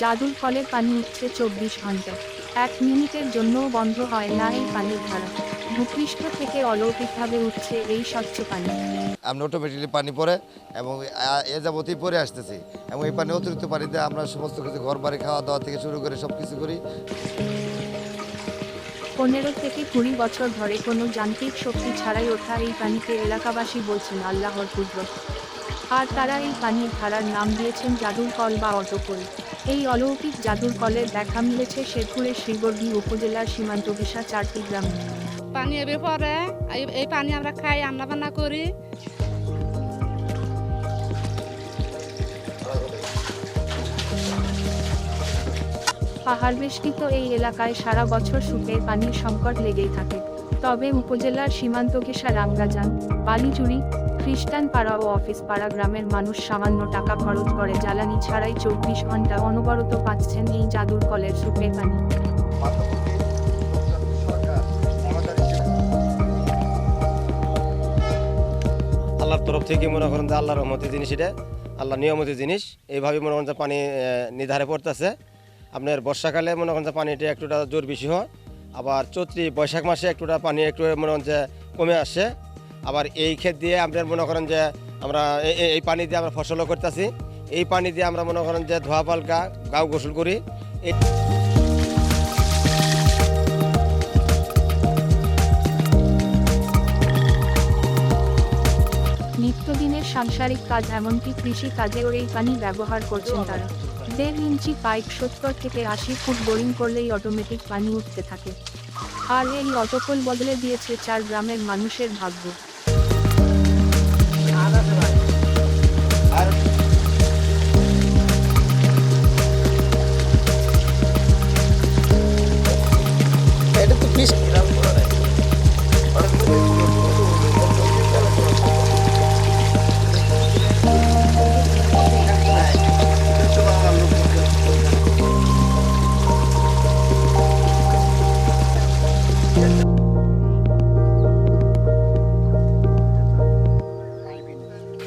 জাদুর ফলে পানি উঠছে চব্বিশ ঘণ্টা। এক মিনিটের জন্যও বন্ধ হয় না এই পানির ধারা। ভূপৃষ্ঠ থেকে অলৌকিকভাবে উঠছে এই স্বচ্ছ পানি। আমরা অটোমেটিকলি পানি পড়ে এবং এ যাবতই পরে আসতেছি এবং এই পানি অতিরিক্ত পানিতে আমরা সমস্ত কিছু ঘর বাড়ি খাওয়া দাওয়া থেকে শুরু করে সব কিছু করি। পনেরো থেকে কুড়ি বছর ধরে কোনো যান্ত্রিক শক্তি ছাড়াই ওঠা এই পানিকে এলাকাবাসী বলছেন আল্লাহর কুদরত। আর তারা এই পানির ধারার নাম দিয়েছেন জাদুর কল বা অটোকল। এই অলৌকিক জাদুর কলের দেখা মিলেছে শেরপুরের শ্রীবর্দী উপজেলার সীমান্ত ভিসা চারটি গ্রামে। পানি এবে পরে এই- পানি আমরা খাই রান্না বান্না করি। পাহাড় বেষ্টিত এই এলাকায় সারা বছর সুপের পানির সংকট লেগেই থাকে। তবে উপজেলার সীমান্ত ঘেঁষা রাঙ্গাজান বালিচুরি খ্রিস্টান পাড়া ও অফিস পাড়া গ্রামের মানুষ সামান্য টাকা খরচ করে জ্বালানি ছাড়াই চব্বিশ ঘণ্টা অনবরত পাচ্ছেন এই জাদুর কলের সুপের পানি। আল্লাহর তরফ থেকে মনে করেন যে আল্লাহর রহমতের জিনিস এটা আল্লাহ নিয়মতের জিনিস। এইভাবে মনে করেন যে পানি আহ, নির্ধারে পড়তেছে। আপনার বর্ষাকালে মনে করেন যে পানিটা একটুটা জোর বেশি হয় আবার চৈত্রি বৈশাখ মাসে একটুটা পানি একটু মনে করেন যে কমে আসে। আবার এই ক্ষেত দিয়ে আপনার মনে করেন যে আমরা এই পানি দিয়ে আমরা ফসলও করতেছি। এই পানি দিয়ে আমরা মনে করেন যে ধোয়া পালকা, গাও গোসল করি। নিত্যদিনের সাংসারিক কাজ এমনকি কৃষি কাজেও এই পানি ব্যবহার করছেন তারা। দেড় ইঞ্চি পাইপ সত্তর থেকে আশি ফুট বোরিং করলেই অটোমেটিক পানি উঠতে থাকে। আর এই অটোকল বদলে দিয়েছে চার গ্রামের মানুষের ভাগ্য।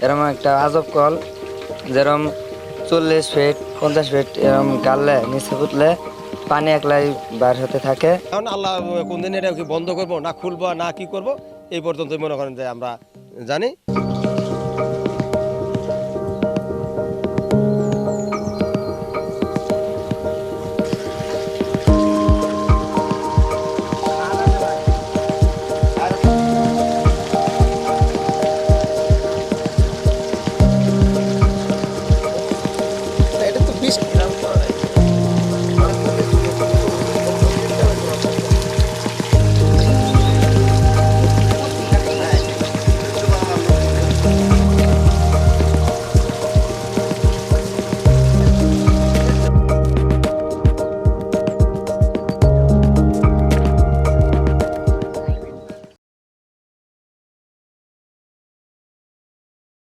এরকম একটা আজব কল যেরকম চল্লিশ ফিট পঞ্চাশ ফিট এরকম গাললে নিচে পুতলে পানি একলাই বার হতে থাকে। এখন আল্লাহ কোনদিন এটা বন্ধ করব, না খুলবো না কি করব, এই পর্যন্ত মনে করেন যে আমরা জানি।